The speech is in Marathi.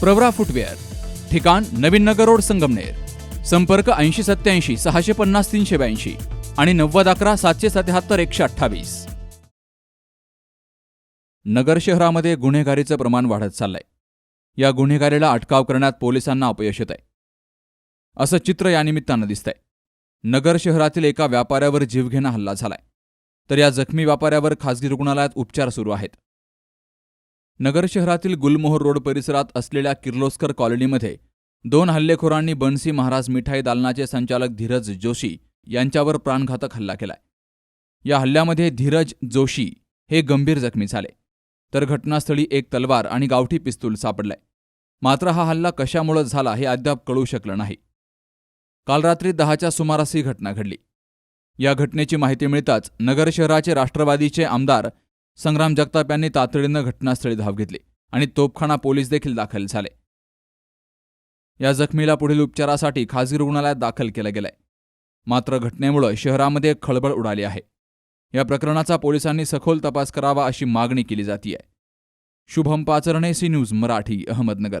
प्रवरा फुटवेअर ठिकाण नवीन नगर रोड संगमनेर संपर्क ऐंशी सत्याऐंशी सहाशे पन्नास तीनशे ब्याऐंशी आणि नव्वद अकरा सातशे सत्याहत्तर एकशे अठ्ठावीस. नगर शहरामध्ये गुन्हेगारीचं प्रमाण वाढत चाललंय. या गुन्हेगारीला अटकाव करण्यात पोलिसांना अपयश येत आहे असं चित्र या निमित्तानं दिसतंय. नगर शहरातील एका व्यापाऱ्यावर जीवघेणा हल्ला झालाय. तर या जखमी व्यापाऱ्यावर खासगी रुग्णालयात उपचार सुरू आहेत. नगर शहरातील गुलमोहर रोड परिसरात असलेल्या किर्लोस्कर कॉलनीमध्ये दोन हल्लेखोरांनी बनसी महाराज मिठाई दालनाचे संचालक धीरज जोशी यांच्यावर प्राणघातक हल्ला केलाय. या हल्ल्यामध्ये धीरज जोशी हे गंभीर जखमी झाले. तर घटनास्थळी एक तलवार आणि गावठी पिस्तूल सापडलाय. मात्र हा हल्ला कशामुळे झाला हे अद्याप कळू शकलं नाही. काल रात्री दहाच्या सुमारास ही घटना घडली. या घटनेची माहिती मिळताच नगर शहराचे राष्ट्रवादीचे आमदार संग्राम जगताप यांनी तातडीनं घटनास्थळी धाव घेतली आणि तोपखाना पोलीस देखील दाखल झाले. या जखमीला पुढील उपचारासाठी खासगी रुग्णालयात दाखल केलं गेलंय. मात्र घटनेमुळे शहरामध्ये खळबळ उडाली आहे. या प्रकरणाचा पोलिसांनी सखोल तपास करावा अशी मागणी केली जातीय. Shubham Pacharne C News Marathi Ahmednagar.